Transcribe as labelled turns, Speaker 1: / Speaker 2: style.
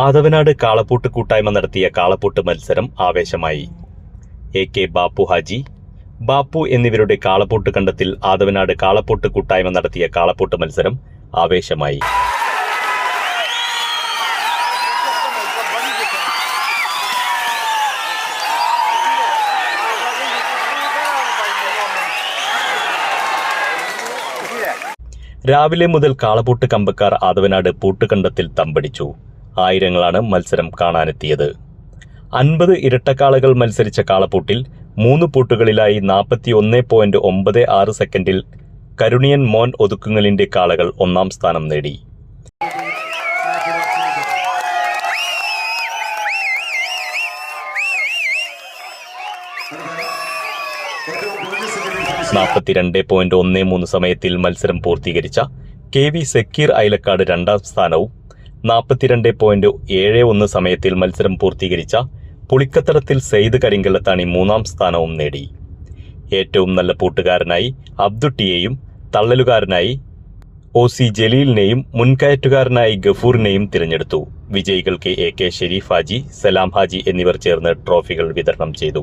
Speaker 1: ആദവനാട് കാളപ്പൂട്ട് കൂട്ടായ്മ നടത്തിയ കാളപ്പൂട്ട് മത്സരം ആവേശമായി. എ കെ ബാപ്പു ഹാജി ബാപ്പു എന്നിവരുടെ കാളപ്പൂട്ട് കണ്ടത്തിൽ ആദവനാട് കാളപ്പൂട്ട് കൂട്ടായ്മ നടത്തിയ കാളപ്പൂട്ട് മത്സരം ആവേശമായി. രാവിലെ മുതൽ കാളപൂട്ട് കമ്പക്കാർ ആദവനാട് പൂട്ടുകണ്ടത്തിൽ തമ്പടിച്ചു. ആയിരങ്ങളാണ് മത്സരം കാണാനെത്തിയത്. അൻപത് ഇരട്ടക്കാളകൾ മത്സരിച്ച കാളപ്പൂട്ടിൽ മൂന്ന് പൂട്ടുകളിലായി നാൽപ്പത്തി ഒന്ന് പോയിന്റ് ഒമ്പത് ആറ് സെക്കൻഡിൽ കരുണിയൻ മോൻ ഒതുക്കുങ്ങലിന്റെ കാളകൾ ഒന്നാം സ്ഥാനം നേടി. നാൽപ്പത്തിരണ്ട് പോയിന്റ് ഒന്ന് മൂന്ന് സമയത്തിൽ മത്സരം പൂർത്തീകരിച്ച കെ വി സക്കീർ ഐലക്കാട് രണ്ടാം സ്ഥാനവും നാൽപ്പത്തിരണ്ട് പോയിന്റ് ഏഴ് ഒന്ന് സമയത്തിൽ മത്സരം പൂർത്തീകരിച്ച പുളിക്കത്തടത്തിൽ സെയ്ദ് കരിങ്കല്ലത്താണി മൂന്നാം സ്ഥാനവും നേടി. ഏറ്റവും നല്ല പൂട്ടുകാരനായി അബ്ദുട്ടിയെയും തള്ളലുകാരനായി ഒ സി ജലീലിനെയും മുൻകയറ്റുകാരനായി ഗഫൂറിനെയും തിരഞ്ഞെടുത്തു. വിജയികൾക്ക് എ കെ ഷെരീഫ് ഹാജി സലാം ഹാജി എന്നിവർ ചേർന്ന് ട്രോഫികൾ വിതരണം ചെയ്തു.